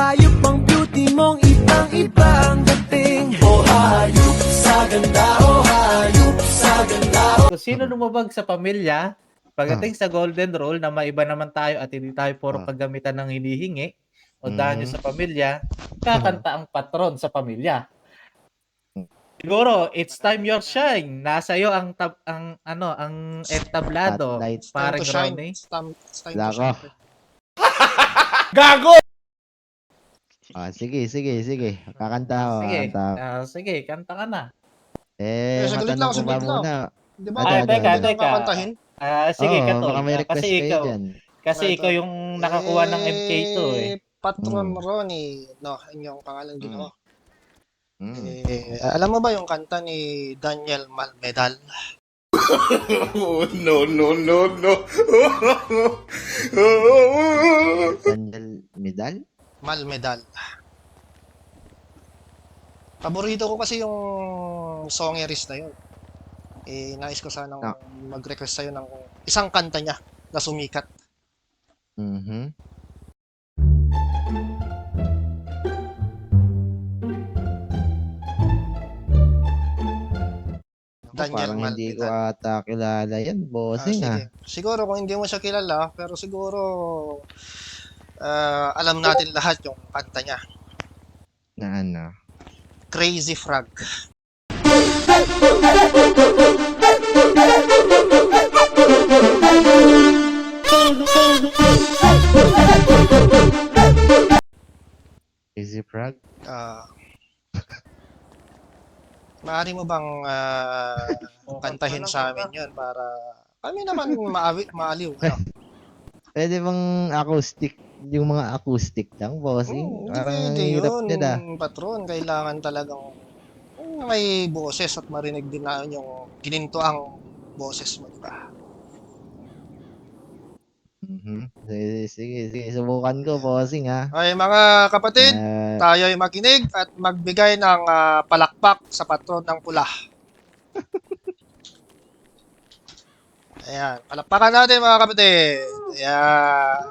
Hayop ang beauty mong ibang iba ang dating Oh hayop sa ganda, oh hayop sa ganda Kung sino lumabag sa pamilya, pagdating sa golden rule na maiba naman tayo at hindi tayo puro Ah. paggamitan ng hinihingi o danyo Mhm. sa pamilya, kakanta ang patron sa pamilya. Siguro, it's time your shine. Nasa iyo ang tab ang ano, ang entablado. Spotlight. Time Parang to shine. Ronnie. It's time, it's time to Lako. shine. Ah, sige, sige, sige. Kakanta ako, Sige, kakanta ako. ah, sige, kanta ka na. Eh, Eh, saglit lang, matanong ko ba saglit lang. muna? Di ba? Ano, Ay, ano, teka, ano? teka. Kakantahin? Ah, sige, Oo, Katol. baka may Ah, request kasi kayo ikaw, dyan. kasi Ito. ikaw yung nakakuha ng MK2 eh. Patron Hmm. Ronnie. No, yun yung pangalan din ako. Mm. Eh, alam mo ba yung kanta ni Daniel Malmedal? Daniel Medal? Malmedal. Paborito ko kasi yung songerist na yun. Eh, nais ko sanang Ah. mag-request sa'yo ng isang kanta niya na sumikat. Mhm. Ako, Daniel parang hindi ko ata kilala yan, Ah, bossing ah. sige. Siguro kung hindi mo siya kilala, pero siguro ah, alam natin lahat yung kanta niya. Na ano. Crazy Frog. Easy Frog? Ah, maaari mo bang ah, kantahin sa amin yun para kami naman maawi, maaliw. Ano? Pwede bang acoustic? Yung mga acoustic lang, bossing? Hmm, Parang ang hirap yun, niya ah. patron. Kailangan talagang may boses at marinig din na yung gininto ang boses mo, di ba? Mhm. Sige, sige, sige. Subukan ko, bossing ha. Ay mga kapatid, Eh, tayo ay makinig at magbigay ng ah, palakpak sa patron ng pula. Ayan, palakpakan natin mga kapatid. Ayan.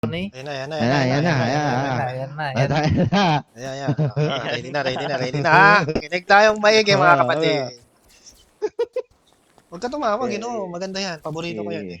Tony? Ayan na, ayan na, Ayan na, ayan na, ayan ayan na, na. Ayan na, ah, ayan na. Ayan, ayan. Ah, Ready na, ready na, ready na. ha? Kinig tayong maigi mga kapatid. Huwag ka tumawag, Eh, know. Maganda yan. Paborito ko yan. eh.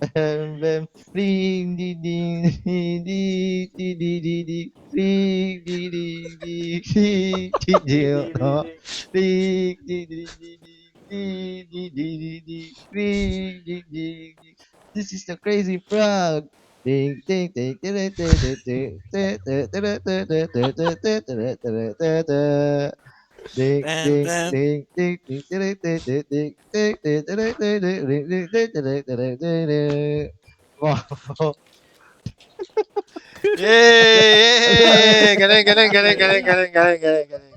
ding ding ding ding ding ding ding ding ding ding ding ding ding ding ding ding ding ding ding Yeee! Gelen gelen gelen gelen gelen gelen gelen gelen.